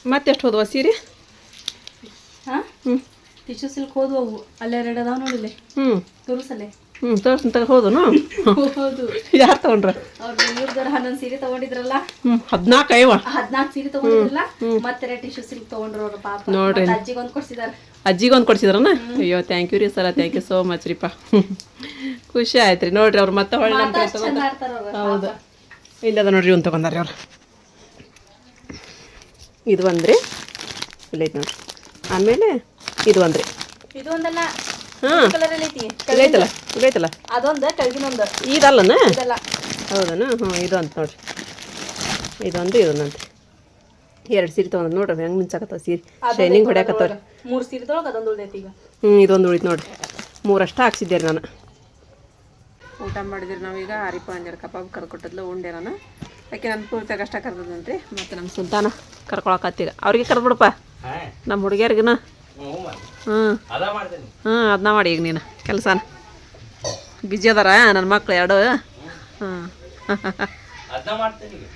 A: ಮತ್ತೆ ಎಷ್ಟು ಹೋದ್ವ ಸೀರೆ?
B: ಹಾ?
A: ಹ್ಞೂ
B: ಟಿಶ್ಯೂ ಸಿಲ್ಕ್ ಹೋದವು ಅವು. ಅಲ್ಲೇ ಎರಡು ಅದಾವ ನೋಡಿಲ್ಲ
A: ಹ್ಞೂ
B: ತೋರಿಸಲೆ.
A: ಹ್ಞೂ ತೋರ್ಸ್ ತಗ ಹೋದನು
B: ಹೌದು.
A: ಯಾರು ತಗೊಂಡ್ರ?
B: ಅವ್ರು ಬೆಂಗಳೂರ್ದವ್ರು ಹನ್ನೊಂದು ಸೀರೆ ತಗೊಂಡಿದ್ರಲ್ಲ?
A: ಹ್ಞೂ ಹದಿನಾಲ್ಕು ಐವ.
B: ಹದಿನಾಲ್ಕು ಸೀರೆ ತಗೊಂಡಿದ್ರಲ್ಲ? ಮತ್ತೆ ಟಿಶ್ಯೂ ಸಿಲ್ಕ್ ತಗೊಂಡ್ರು ಅವ್ರು ಪಾಪ.
A: ನೋಡ್ರಿ.
B: ಅಜ್ಜಿಗೆ ಒಂದು ಕೊಡ್ಸಿದಾರೆ.
A: ಅಜ್ಜಿಗೆ ಒಂದು ಕೊಡ್ಸಿದ್ರನ? ಅಯ್ಯೋ ಥ್ಯಾಂಕ್ ಯು ರೀ ಸರ ಥ್ಯಾಂಕ್ ಯು ಸೋ ಮಚ್ ರೀಪಾ ಖುಷಿ ಆಯ್ತು ರೀ ನೋಡ್ರಿ ಅವ್ರು ಮತ್ತೆ ಹೊಳ್ಳಿ ಹೌದು. ಇಲ್ಲದ ನೋಡ್ರಿ ಒಂದು ತೊಗೊಂಡಾರಿ ಅವ್ರು. ಇದು ಒಂದ್ರಿ. ಇಲ್ಲೈತೆ ನೋಡ್ರಿ. ಆಮೇಲೆ ಇದು ಒಂದ್ರಿ.
B: ಇದು ಒಂದಲ್ಲ
A: ಹಾಂ ಇಲ್ಲೈತಲ್ಲ ಇಲ್ಲೈತಲ್ಲ
B: ಅದೊಂದು ಕೆಳಗಿನೊಂದು.
A: ಇದಲ್ಲನ?
B: ಇದಲ್ಲ.
A: ಹೌದನ? ಹ್ಞೂ ಇದು ಅಂತ ನೋಡ್ರಿ. ಇದೊಂದು ಇದೊಂದಂತೆ. ಎರಡು ಸೀರೆ ತೊಗೊಂಡ್ ನೋಡ್ರಿ ಹೆಂಗೆ ಮುಂಚಾಕತ್ತ ಸೀರೆ. ಶೈನಿಂಗ್ ಹೊಡ್ಯಾಕತ್ತವ್ರಿ
B: ಮೂರು ಸೀರೆದೊಳಗೆ ಅದೊಂದು ಉಳ್ದೈತಿ ಈಗ.
A: ಹ್ಞೂ ಇದೊಂದು ಉಳಿತು ನೋಡ್ರಿ. ಮೂರಷ್ಟು ಹಾಕ್ಸಿದ್ದೆ ರೀ ನಾನು. ಊಟ ಮಾಡಿದ್ರಿ ನಾವೀಗ ಆರಿಪ ಅಂಜರ್ ಕಬಾಬ್ ಕರ್ಕೊಟ್ಟದ್ಲು ಉಂಡೆ ನಾನು ಯಾಕೆ ನನ್ನ ಪೂರ್ತಿಯಾಗ ಅಷ್ಟ ಕರ್ದದಂತ್ರಿ. ಮತ್ತು ನಮ್ಮ ಸುಲ್ತಾನ ಕರ್ಕೊಳಕತ್ತೀಗ. ಅವ್ರಿಗೆ ಕರ್ದ್ಬಿಡಪ್ಪ. ನಮ್ಮ ಹುಡುಗಿಯರ್ಗಿನ. ಹ್ಞೂ ಅದನ್ನ ಮಾಡಿ. ಈಗ ನೀನು. ಕೆಲಸನ. ಬಿಜಿ ಅದಾರ ನನ್ನ ಮಕ್ಳು ಎರಡು. ಹ್ಞೂ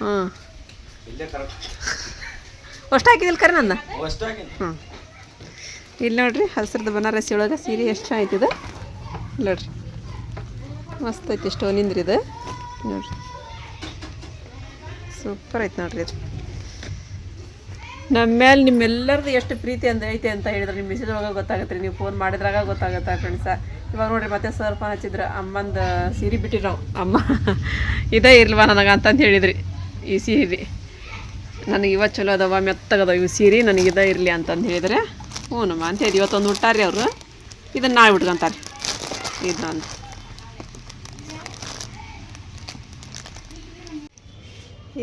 A: ಹ್ಞೂ ಅಷ್ಟು ಹಾಕಿದಿಲ್ಲ ಕರೆ ನನ್ನ ಹ್ಞೂ ಇಲ್ಲಿ ನೋಡ್ರಿ ಹಸ್ರದ ಬನಾರಸಿ ಒಳಗೆ ಸೀರೆ ಎಷ್ಟು ಆಯ್ತಿದೆ ನೋಡ್ರಿ. ಮಸ್ತ್ ಐತಿ ಸ್ಟೋನಿಂದ್ರಿ ಇದು ನೋಡ್ರಿ. ಸೂಪರ್ ಐತೆ ನೋಡ್ರಿ ಇದು. ನಮ್ಮ ಮೇಲೆ ನಿಮ್ಮೆಲ್ಲರದು ಎಷ್ಟು ಪ್ರೀತಿ ಅಂತ ಐತೆ ಅಂತ ಹೇಳಿದ್ರೆ ನಿಮ್ಮ ಮೆಸೇಜ್ ಒಳಗೆ ಗೊತ್ತಾಗತ್ತೆ ರೀ. ನೀವು ಫೋನ್ ಮಾಡಿದ್ರಾಗ ಗೊತ್ತಾಗುತ್ತೆ ಫ್ರೆಂಡ್ಸ ಇವಾಗ ನೋಡಿರಿ ಮತ್ತೆ ಸರ್ ಫೋನ್ ಹಚ್ಚಿದ್ರೆ. ಅಮ್ಮಂದು ಸೀರೆ ಬಿಟ್ಟಿರಿ. ಅಮ್ಮ, ಇದೇ ಇರ್ಲ್ವಾ ನನಗೆ ಅಂತಂದು ಹೇಳಿದ್ರಿ. ಈ ಸೀರೆ. ನನಗೆ ಇವತ್ತು ಚಲೋ ಅದಾವ ಮೆತ್ತಗದ ಇವು ಸೀರೆ. ನನಗೆ ಇದೇ ಇರಲಿ ಅಂತಂದು ಹೇಳಿದ್ರೆ ಹ್ಞೂ ನಮ್ಮ ಅಂತ ಹೇಳಿ. ಇವತ್ತೊಂದು ಹುಟ್ಟಾರಿ ಅವರು. ಇದನ್ನು ನಾಳೆ ಹುಡ್ಕೊಂತಾರೆ ಇದು ಅಂತ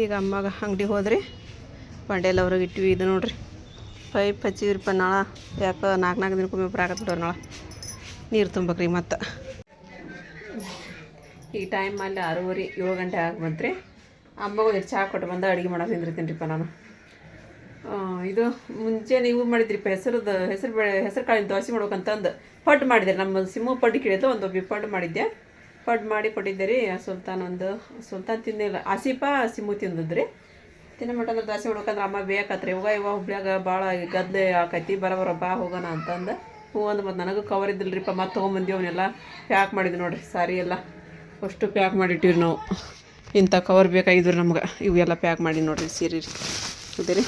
A: ಈಗ ಅಮ್ಮಗೆ ಅಂಗಡಿ ಹೋದ್ರಿ. ಬಂಡೆಲ್ಲ ಅವ್ರಿಗೆ ಇಟ್ವಿ ಇದು ನೋಡ್ರಿ. ಪೈಪ್ ಹಚ್ಚಿದ್ರಿಪ್ಪ ನಾಳ. ಯಾಕೆ ನಾಲ್ಕು ನಾಲ್ಕು ದಿನಕ್ಕೊಮ್ಮೆ ಬರಾಕತ್ ಬಿಡೋರು ನಾಳೆ. ನೀರು ತುಂಬಕ್ರಿ ಮತ್ತು. ಈ ಟೈಮ್ ಅಲ್ಲಿ ಆರೂವರೆ ಏಳು ಗಂಟೆ ಆಗಿ ಬಂತ್ರಿ. ಅಮ್ಮಗೂ ಹೆಚ್ಚು ಚಹಾ ಕೊಟ್ಟು ಬಂದ, ಅಡುಗೆ ಮಾಡೋದು ತಿಂದಿರ್ತೀನಿರಿಪ್ಪ ನಾನು. ಇದು ಮುಂಚೆ ನೀವು ಮಾಡಿದ್ರಿಪ್ಪ ಹೆಸರದ, ಹೆಸರು ಬೇಳೆ ಹೆಸರು ಕಾಳಿನ ದೋಸೆ ಮಾಡ್ಬೇಕಂತಂದು. ಪಡ್ ಮಾಡಿದೆ ನಮ್ಮ ಸಿಮ್ಮು ಪಡ್ಡು ಕೇಳಿದ್ದು ಒಂದು ಪಡ್ಡು ಮಾಡಿದ್ದೆ. ಪಡ್ ಮಾಡಿ ಕೊಟ್ಟಿದ್ದೆ ರೀ, ಸುಲ್ತಾನ್ ಒಂದು, ಸುಲ್ತಾನ್ ತಿಂದಿಲ್ಲ ಹಸಿಪ ಸಿಮ್ಮು ತಿಂದದ್ರಿ. ತಿನ್ನ ದಾಸಿ ಹುಡುಕಂದ್ರೆ ಅಮ್ಮ ಬೇಕತ್ರಿ. ಇವಾಗ ಇವಾಗ ಹುಬ್ಳ್ಯಾಗ ಭಾಳ ಗದ್ದೆ ಆಕೈತಿ ಬರ ಬರ ಬಾ ಹೋಗೋಣ ಅಂತಂದು. ಹೂ ಅಂದ್ರೆ ಮತ್ತು ನನಗೂ ಕವರ್ ಇದ್ದಿಲ್ಲರಿಪ್ಪ ಮತ್ತೆ ತೊಗೊಂಬಂದಿ ಅವನ್ನೆಲ್ಲ ಪ್ಯಾಕ್ ಮಾಡಿದ್ವಿ ನೋಡ್ರಿ, ಸಾರಿ ಎಲ್ಲ. ಅಷ್ಟು ಪ್ಯಾಕ್ ಮಾಡಿಟ್ಟಿವ್ರಿ ನಾವು. ಇಂಥ ಕವರ್ ಬೇಕಾಗಿದ್ರು ನಮ್ಗೆ. ಇವೆಲ್ಲ ಪ್ಯಾಕ್ ಮಾಡಿ ನೋಡಿರಿ ಸೀರೆ ರೀ.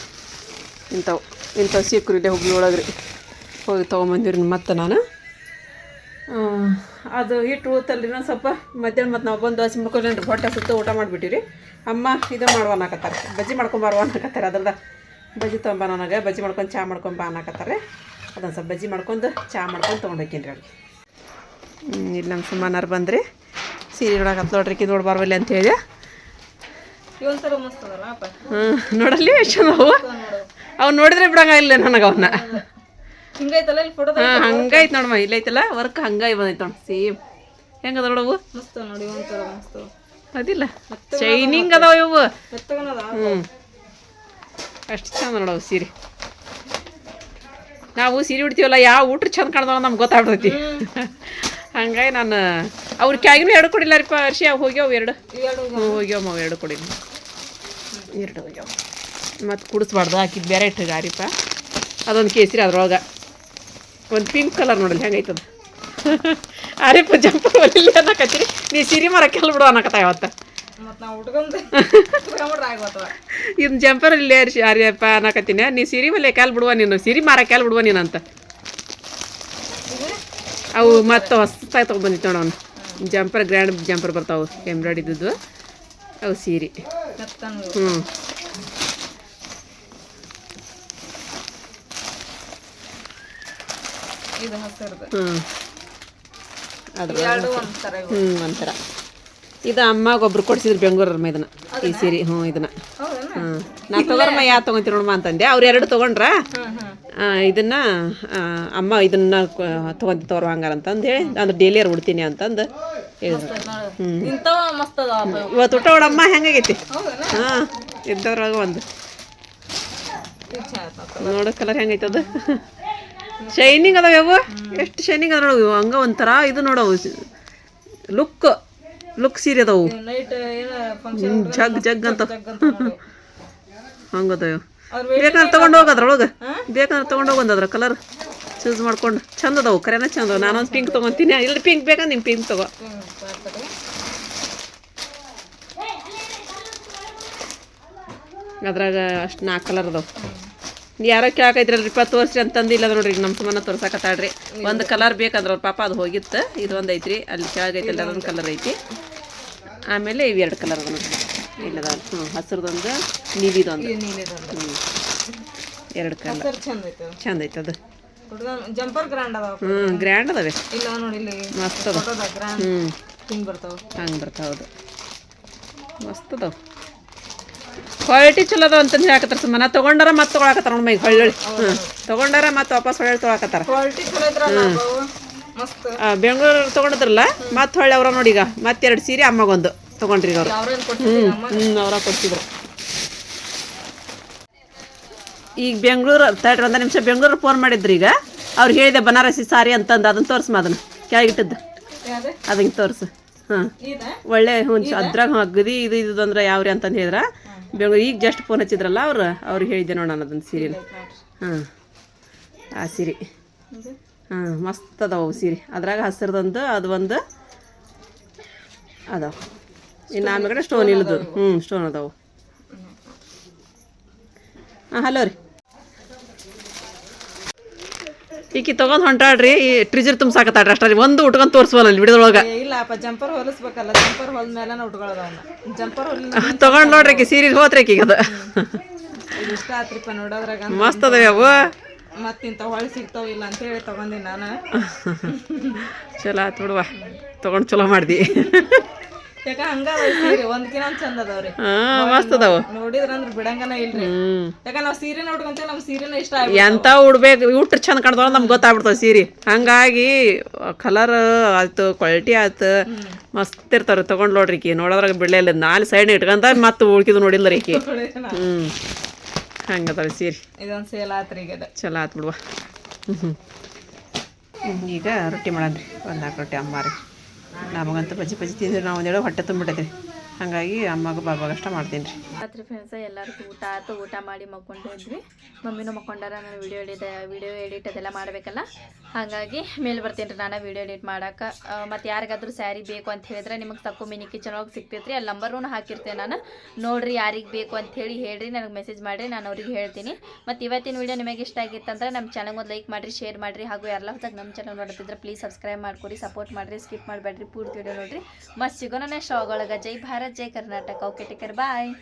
A: ಇಂಥವು ಇಂಥವು ಸಿಕ್ಕರು ಇಲ್ಲೇ ಹುಬ್ಳಿ ಒಳಗೆ ರೀ ಹೋಗಿ ತೊಗೊಂಬಂದಿವ್ರಿ ಮತ್ತೆ ನಾನು. ಅದು ಹಿಟ್ಟು ಊತಲ್ರಿ ಇನ್ನೊಂದು ಸ್ವಲ್ಪ ಮಧ್ಯಾಹ್ನ ಮತ್ತು ನಾವು ಬಂದು ಹಸಿ ಮಾಡ್ಕೊಂಡ್ರಿ ಹೊಟ್ಟೆ ಸುತ್ತ ಊಟ ಮಾಡಿಬಿಟ್ಟಿರಿ ಅಮ್ಮ ಇದು ಮಾಡುವ ಅನ್ನಕತ್ತಾರೆ. ಬಜ್ಜಿ ಮಾಡ್ಕೊಂಬಾರುವ ಅನ್ನಕತ್ತಾರೆ ಅದ್ರದ ಬಜ್ಜಿ ತೊಗೊಂಬ ನನಗೆ ಬಜ್ಜಿ ಮಾಡ್ಕೊಂಡು ಚಹಾ ಮಾಡ್ಕೊಂಬ ಅನ್ನಕತ್ತಾರೆ. ಅದೊಂದು ಸ್ವಲ್ಪ ಬಜ್ಜಿ ಮಾಡ್ಕೊಂಡು ಚಹಾ ಮಾಡ್ಕೊಂಡು ತೊಗೊಂಡು ಹೋಗ್ತೀನಿ ಅವ್ರಿಗೆ ಇಲ್ಲಿ ನಮ್ಮ ಸುಮ್ಮನಾರು ಬಂದ್ರಿ. ಸೀರೆ ಹತ್ತು ನೋಡ್ರಿ ಕಿ ನೋಡ್ಬಾರ್ವಲ್ಲಿ ಅಂತ ಹೇಳಿ.
B: ಇವೊಂಥರ ಮಸ್ತ್ ಅದಲ್ಲ ಅಪ್ಪ?
A: ಹ್ಞೂ ನೋಡಲಿ ಎಷ್ಟು ಅವ್ನು ಅವು ಅವು ನೋಡಿದ್ರೆ ಬಿಡಂಗಿಲ್ಲ ನನಗೆ ಅವನ್ನ
B: ಹಿಂಗೈತಲ್ಲ ಇಲ್ಲಿ ಫೋಟೋ
A: ಹಾಂ ಹಂಗೈತೆ ನೋಡಮ್ಮ ಇಲ್ಲೈತಲ್ಲ ವರ್ಕ್ ಹಂಗಾಗಿ ಬಂದೈತೆ ನೋಡಿ ಸೇಮ್ ಹೆಂಗದ ನೋಡವು
B: ಮಸ್ತ್ ನೋಡಿ ಒಂಥರ ಮಸ್ತ್
A: ಅದಿಲ್ಲ. ಶೈನಿಂಗ್ ಅದಾವ ಇವು. ಹ್ಞೂ ಅಷ್ಟು ಚಂದ ನೋಡವು ಸೀರೆ. ನಾವು ಸೀರೆ ಉಡ್ತೀವಲ್ಲ ಯಾವ ಊಟ ಚಂದ ಕಾಣ್ದಾವ ನಮ್ಗೆ ಗೊತ್ತಾಗ್ತೈತಿ ಹಂಗಾಗಿ ನಾನು ಅವ್ರ ಕ್ಯಾಗಿನೂ ಎರಡು ಕೊಡಿಲ್ಲ ರೀ ಪರ್ಷಿ ಅವು ಹೋಗ್ಯಾವ ಎರಡು? ಹೋಗ್ಯಾವ. ಅವು ಎರಡು ಕೊಡಿಲ್ಲ ಎರಡು ಹೋಗ್ಯಾವ. ಮತ್ತು ಕುಡಿಸ್ಬಾರ್ದು ಹಾಕಿದ್ದು ಬೇರೆ ಇಟ್ಟು ಗಾರಿಪ ಅದೊಂದು ಕೇಸರಿ ಅದ್ರೊಳಗೆ. ಒಂದು ಪಿಂಕ್ ಕಲರ್ ನೋಡಲಿ ಹೆಂಗೈತದ? ಅರೆ ಜಂಪ್ ಒಲಿಲಿ ಅನ್ನಕತ್ತೀರಿ. ನೀ ಸಿರಿ ಮರಕ್ಕೆಲ್ಲ ಬಿಡು ಅನ್ನಕತ್ತ ಇವತ್ತು
B: ಆಗ್ಬೋತವ
A: ಇನ್ನು ಜಂಪರ್ ಇಲ್ಲೇ ಅರ್ಶಿ ಅರಿಯಪ್ಪ ಅನ್ನಕತ್ತೀನಿ. ನೀ ಸಿರಿ ಮೇಲೆ ಕಾಲ್ ಬಿಡುವ ನೀನು ಸಿರಿ ಮಾರ ಕಾಲ್ ಬಿಡುವ ನೀನು ಅಂತ. ಅವು ಮತ್ತೆ ಹೊಸ್ತಾಗಿ ತೊಗೊಂಡ್ಬಂದಿತ್ತು ನೋಡ ಅವ್ನು. ಜಂಪರ್ ಗ್ರ್ಯಾಂಡ್ ಜಂಪರ್ ಬರ್ತಾವು ಎಂಬ್ರಾಯ್ಡ್ ಇದ್ದದ್ದು ಅವು ಸೀರೆ. ಹ್ಞೂ
B: ಇದು ಹಸಿರ್ದು
A: ಹ್ಞೂ ಅದ್ರ
B: ಎರಡು ಒಂಥರ
A: ಹ್ಞೂ ಒಂಥರ. ಇದು ಅಮ್ಮಗೆ ಒಬ್ರು ಕೊಡ್ಸಿದ್ರು ಬೆಂಗಳೂರಮ್ಮ ಇದನ್ನ ಈ ಸೀರೆ ಹ್ಞೂ ಇದನ್ನ. ಹ್ಞೂ ನಾ ತಗೋರಮ್ಮ ಯಾ ತೊಗೊಂತೀರಿ ನೋಡಮ್ಮ ಅಂತಂದೆ. ಅವ್ರು ಎರಡು ತೊಗೊಂಡ್ರ? ಇದನ್ನ ಅಮ್ಮ ಇದನ್ನ ತೊಗೊಂತ ತೋರು ಹಂಗಾರ ಅಂತಂದು ಹೇಳಿ ಅಂದ್ರೆ ಡೈಲಿಯರ್ ಉಡ್ತೀನಿ ಅಂತಂದು ಹೇಳಿದ್ರು.
B: ಹ್ಞೂ
A: ಇವತ್ತು ಊಟ ನೋಡಮ್ಮ ಹೆಂಗಾಗೈತಿ? ಹಾಂ ಇದ್ದವ್ರಾಗ ಒಂದು. ನೋಡೋ ಕಲರ್ ಹೆಂಗೈತೆ ಅದು ಶೈನಿಂಗ್ ಅದಾವೆ ಯಾವ? ಎಷ್ಟು ಶೈನಿಂಗ್ ಅದ ನೋಡು ಇವು ಹಂಗ ಒಂಥರ ಇದು ನೋಡವು ಲುಕ್ ಲುಕ್ ಸೀರೆ ಅದಾವು. ಜಗ್ ಜಗ್ ಅಂತ. ಹಂಗದಾವ ಬೇಕಂದ್ರೆ ತಗೊಂಡು ಹೋಗ ಅದ್ರೊಳಗೆ. ಬೇಕಂದ್ರೆ ತಗೊಂಡು ಹೋಗಂದು ಅದ್ರ ಕಲರ್ ಚೂಸ್ ಮಾಡ್ಕೊಂಡು. ಚಂದ ಅದಾವು. ಕರೆನ ಚಂದ ನಾನೊಂದು ಪಿಂಕ್ ತೊಗೊತೀನಿ. ಇಲ್ಲಿ ಪಿಂಕ್ ಬೇಕಂದ್ರೆ ನಿಂಗೆ ಪಿಂಕ್ ತಗೋ. ಅದ್ರಾಗ ಅಷ್ಟು ನಾಲ್ಕು ಕಲರ್ ಅದಾವು. ಯಾರೋ ಕೇಳಕೈತ್ರಲ್ರಿ ಇಪ್ಪತ್ತು ವರ್ಷ ಅಂತಂದು ಇಲ್ಲ ನೋಡ್ರಿ ಈಗ ನಮ್ಮ ಸುಮ್ಮನೆ ತೋರ್ಸಕತ್ತಾಳ್ರಿ. ಒಂದು ಕಲರ್ ಬೇಕಂದ್ರೆ ಅವ್ರ ಪಾಪ ಅದು ಹೋಗಿತ್ತು ಇದು ಒಂದು ಐತ್ರಿ ಅಲ್ಲಿ ಕೆಳಗೈತಲ್ಲ ಅದೊಂದು ಕಲರ್ ಐತಿ. ಆಮೇಲೆ ಇವು ಎರಡು ಕಲರ್ ಅದ ನೋಡ್ರಿ. ಇಲ್ಲದ ಹ್ಞೂ ಹಸಿರದೊಂದು ನೀಲಿದೊಂದು. ಹ್ಞೂ ಎರಡು ಕಲರ್
B: ಚಂದ ಐತೆ
A: ಅದು.
B: ಜಂಪರ್ ಗ್ರ್ಯಾಂಡ್ ಅದಾವ
A: ಹ್ಞೂ ಗ್ರ್ಯಾಂಡ್ ಅದಾವೆ.
B: ಇಲ್ಲ ನೋಡಿ ಇಲ್ಲಿ
A: ಮಸ್ತ್ ಅದ ಹ್ಞೂ
B: ಹಿಂಗೆ ಬರ್ತಾವೆ.
A: ಹಂಗೆ ಬರ್ತಾವೆ ಹೌದು ಮಸ್ತ್ ಅದಾವ. ಕ್ವಾಲಿಟಿ ಚಲೋ ಅದ ಅಂತಂದು ಹೇಳಕತ್ತಾರ ಸುಮ್ಮನೆ ತಗೊಂಡಾರ ಮತ್ತೆ ತೊಗೊಳಕತ್ತಾರ ನೋಡಿ ಮೈಗೆ ಹೊಳ್ಳಿ. ಹ್ಞೂ ತೊಗೊಂಡಾರ ಮತ್ತೆ ವಾಪಸ್ ಹೊಳ್ಳಿ ತೊಗೊಳಕತ್ತಾರ. ಬೆಂಗಳೂರು ತೊಗೊಂಡಿದ್ರಲ್ಲ ಮತ್ತೆ ಹೊಳ್ಳಿ ಅವ್ರ ನೋಡಿ ಈಗ. ಮತ್ತೆ ಎರಡು ಸೀರೆ ಅಮ್ಮಗೊಂದು ತಗೊಂಡ್ರಿ ಈಗ ಅವ್ರು.
B: ಹ್ಞೂ
A: ಹ್ಞೂ ಅವರ ಕೊಡ್ತಿದ್ರು ಈಗ ಬೆಂಗಳೂರು ತಡ್ರಿ ಒಂದು ನಿಮಿಷ. ಬೆಂಗಳೂರು ಫೋನ್ ಮಾಡಿದ್ರು ಈಗ. ಅವ್ರು ಹೇಳಿದೆ ಬನಾರಸಿ ಸಾರಿ ಅಂತಂದು. ಅದನ್ನ ತೋರಿಸ್ಮ ಅದನ್ನು ಕೆಳಗಿಟ್ಟದ್ದು
B: ಅದಂಗೆ
A: ಅದನ್ನ ತೋರಿಸು. ಹಾಂ ಒಳ್ಳೆ ಹ್ಞೂ ಅದ್ರಾಗ ಅಗದಿ ಇದು ಇದು ಅಂದ್ರೆ ಯಾವ್ರಿ ಅಂತಂದು ಹೇಳಿದ್ರ. ಬೆಂಗಳೂರು ಈಗ ಜಸ್ಟ್ ಫೋನ್ ಹಚ್ಚಿದ್ರಲ್ಲ ಅವ್ರು ಅವ್ರಿಗೆ ಹೇಳಿದ್ದೆ ನೋಡ ನಾನು ಅದನ್ನು ಸೀರೆ ಹಾಂ. ಆ ಸೀರೆ. ಹಾಂ ಮಸ್ತ್ ಅದಾವು ಸೀರೆ. ಅದ್ರಾಗ ಹಸಿರದೊಂದು ಅದು ಒಂದು ಅದಾವ. ಇನ್ನು ಆಮೇಲೆ ಸ್ಟೋನ್ ಇಲ್ಲದು ಹ್ಞೂ ಸ್ಟೋನ್ ಅದಾವು. ಹಾಂ ಹಲೋ ರೀ. ಈಕಿ ತಗೊಂಡ್ ಹೊಂಟಾಡ್ರಿ ಈ ಟ್ರಿಜರ್ ತುಂಬಸಾಕತ್ತಾಡ್ರಿ ಅಷ್ಟೇ ಒಂದು ಉಟ್ಕೊಂಡ್ ತೋರಿಸ್ವಲ್ಲ ಅಲ್ಲಿ ವಿಡಿಯೋದೊಳಗೆ
B: ಇಲ್ಲ ಅಪ್ಪ ಜಂಪರ್ ಹೊಲಿಸ್ಬೇಕಲ್ಲ ಜಂಪರ್ ಹೊಲ್ದ ಮೇಲೆ ಉಟ್ಕೊಳ್ಳೋದು ಅವನ್ನ ಜಂಪರ್ ತಗೊಂಡ್
A: ತೊಗೊಂಡು ನೋಡ್ರಿ ಆಕಿ ಸೀರೆ ಹೋತ್ರಿ ಆಕಿಗೆ ಅದು.
B: ಇಷ್ಟ ಆತ್ರಿಪ್ಪ ನೋಡೋದ್ರಾಗ.
A: ಮಸ್ತ್ ಅದಾವೆ ಅವು
B: ಮತ್ ಇಂಥ ಹೊಳಿ ಸಿಗ್ತಾವ ಇಲ್ಲ ಅಂತ ಹೇಳಿ ತಗೊಂಡಿ ನಾನು.
A: ಚಲೋ ಆತು ಬಿಡುವ. ತಗೊಂಡ್ ಚಲೋ ಮಾಡ್ದಿ.
B: ಯಾಕ ಹಂಗ ಅದಾವ್ ಸೀರೆ ಒಂದ್ಕಿನ ಒಂದ್ ಚಂದ ಅದಾವ್ರಿ
A: ಹಾಂ ಮಸ್ತ್ ಅದಾವ.
B: ನೋಡಿದ್ರ ಅಂದ್ರ ಬಿಡಂಗನ ಇಲ್ರಿ.
A: ಹ್ಞೂ
B: ಯಾಕ ನಾವ್ ಸೀರೆನ ಉಟ್ಕೊಂತೀವಿ ನಮ್ ಸೀರೆನ ಇಷ್ಟ ಆಗಿ
A: ಎಂತ ಉಡ್ಬೇಕು ಉಟ್ರೆ ಚಂದ ಕಾಣ್ತಾವ ನಮ್ಗೆ ಗೊತ್ತಾಗ್ಬಿಡ್ತಾವ ಸೀರೆ. ಹಂಗಾಗಿ ಕಲರ್ ಆಯ್ತು ಕ್ವಾಲಿಟಿ ಆಯ್ತು ಮಸ್ತ್ ಇರ್ತಾವ್ರಿ. ತಗೊಂಡ್ ನೋಡ್ರಿ ಈಕಿ. ನೋಡೋದ್ರಾಗ ಬಿಡಲೇ ಇಲ್ಲ. ನಾಲ್ಕು ಸೈಡ್ ಇಟ್ಕೊಂತ ಮತ್ತೆ ಉಳ್ಕಿದ್ ನೋಡಿಲ್ಲ. ರೀ ಈಕಿ ಹ್ಞೂ ಹಂಗದಾವ ಸೀರೆ.
B: ಇದೊಂದ್ ಸೇಲ್ ಆತ್ರಿ ಈಗ
A: ಚಲೋ ಆತು ಬಿಡುವ. ಈಗ ರೊಟ್ಟಿ ಮಾಡನ್ರಿ ಒಂದ್ ನಾಲ್ಕು ರೊಟ್ಟಿ ಅಮ್ಮಾರಿ ನಮಗಂತೂ ಬಜ್ಜಿ ಬಜ್ಜಿ ತಿಂದ್ರೆ ನಾವು ಒಂದೆರಡು ಹೊಟ್ಟೆ ತುಂಬಿಟ್ಟೈತೆ ಹಾಗಾಗಿ ಅಮ್ಮಗ ಬಾಬಾಗಷ್ಟ ಮಾಡ್ತೀನಿ ರೀ.
B: ರಾತ್ರಿ ಫ್ರೆಂಡ್ಸ ಎಲ್ಲರಿಗೂ ಊಟ ಆಯ್ತು ಊಟ ಮಾಡಿ ಮಕ್ಕೊಂಡಿದ್ವಿ ಮಮ್ಮಿನೂ ಮಕ್ಕೊಂಡಾರ, ನಾನು ವಿಡಿಯೋ ಎಡಿಟ್ ವಿಡಿಯೋ ಎಡಿಟ್ ಅದೆಲ್ಲ ಮಾಡಬೇಕಲ್ಲ. ಹಾಗಾಗಿ ಮೇಲೆ ಬರ್ತೀನಿ ರೀ ನಾನು ವಿಡಿಯೋ ಎಡಿಟ್ ಮಾಡಕ್ಕೆ ಮತ್ತು ಯಾರಿಗಾದ್ರೂ ಸ್ಯಾರಿ ಬೇಕು ಅಂತ ಹೇಳಿದ್ರೆ ನಿಮಗೆ ತಕ್ಕು ಮಿನಿ ಕಿಚನ್ ಒಳಗೆ ಸಿಗ್ತೈತ್ರಿ. ಅಲ್ಲಿ ನಂಬರೂ ಹಾಕಿರ್ತೇನೆ ನಾನು. ನೋಡಿರಿ ಯಾರಿಗೆ ಬೇಕು ಅಂತ ಹೇಳಿ ಹೇಳ್ರಿ, ನನಗೆ ಮೆಸೇಜ್ ಮಾಡಿರಿ, ನಾನು ಅವ್ರಿಗೆ ಹೇಳ್ತೀನಿ. ಮತ್ತು ಇವತ್ತಿನ ವಿಡಿಯೋ ನಿಮಗೆ ಇಷ್ಟ ಆಗಿತ್ತಂದ್ರೆ ನಮ್ಮ ಚಾನಲ್ಗೆ ಒಂದು ಲೈಕ್ ಮಾಡಿರಿ ಶೇರ್ ಮಾಡಿರಿ. ಹಾಗೂ ಎಲ್ಲ ಹೊತ್ತಾಗ ನಮ್ಮ ಚಾನಲ್ ನೋಡ್ತಿದ್ರೆ ಪ್ಲೀಸ್ ಸಬ್ಸ್ಕ್ರೈಬ್ ಮಾಡ್ಕೊರಿ ಸಪೋರ್ಟ್ ಮಾಡಿರಿ ಸ್ಕಿಪ್ ಮಾಡಬೇಡ್ರಿ ಪೂರ್ತಿ ವಿಡಿಯೋ ನೋಡಿರಿ. ಮಸ್ತ್ ಸಿಗೋಣ ನೆಕ್ಸ್ಟ್ ಒಳಗೆ. ಜೈ ಭಾರತ್. जय कर्नाटक। Okay taker bye